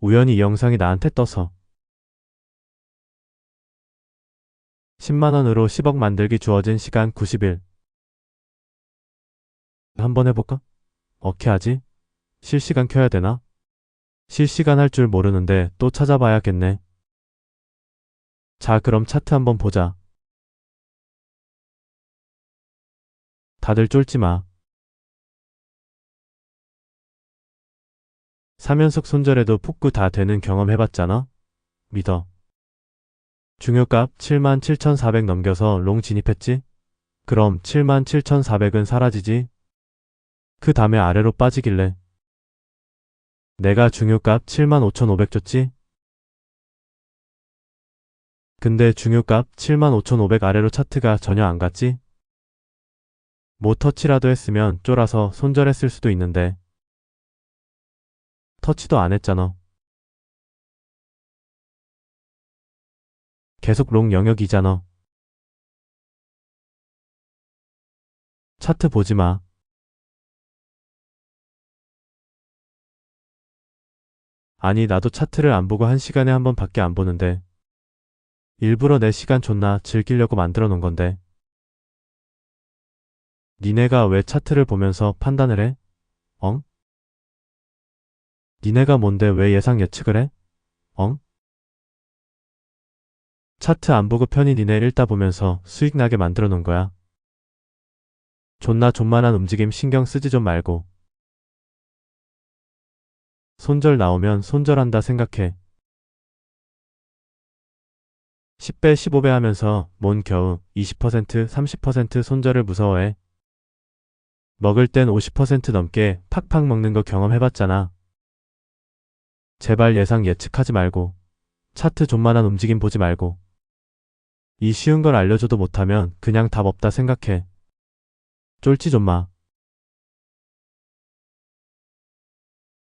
우연히 이 영상이 나한테 떠서 10만원으로 10억 만들기 주어진 시간 90일. 한번 해볼까? 어떻게 하지? 실시간 켜야 되나? 실시간 할 줄 모르는데 또 찾아봐야겠네. 자, 그럼 차트 한번 보자. 다들 쫄지 마. 3연속 손절에도 폭구 다 되는 경험 해봤잖아? 믿어. 중요값 77,400 넘겨서 롱 진입했지? 그럼 77,400은 사라지지? 그 다음에 아래로 빠지길래. 내가 중요값 75,500 줬지? 근데 중요값 75,500 아래로 차트가 전혀 안 갔지? 뭐 터치라도 했으면 쫄아서 손절했을 수도 있는데. 터치도 안 했잖아. 계속 롱 영역이잖아. 차트 보지 마. 아니, 나도 차트를 안 보고 한 시간에 한 번밖에 안 보는데. 일부러 내 시간 존나 즐기려고 만들어 놓은 건데. 니네가 왜 차트를 보면서 판단을 해? 엉? 니네가 뭔데 왜 예상 예측을 해? 엉? 차트 안 보고 편히 니네 읽다 보면서 수익 나게 만들어 놓은 거야. 존나 존만한 움직임 신경 쓰지 좀 말고. 손절 나오면 손절한다 생각해. 10배, 15배 하면서 뭔 겨우 20%, 30% 손절을 무서워해. 먹을 땐 50% 넘게 팍팍 먹는 거 경험해봤잖아. 제발 예상 예측하지 말고. 차트 존만한 움직임 보지 말고. 이 쉬운 걸 알려줘도 못하면 그냥 답 없다 생각해. 쫄지 좀 마.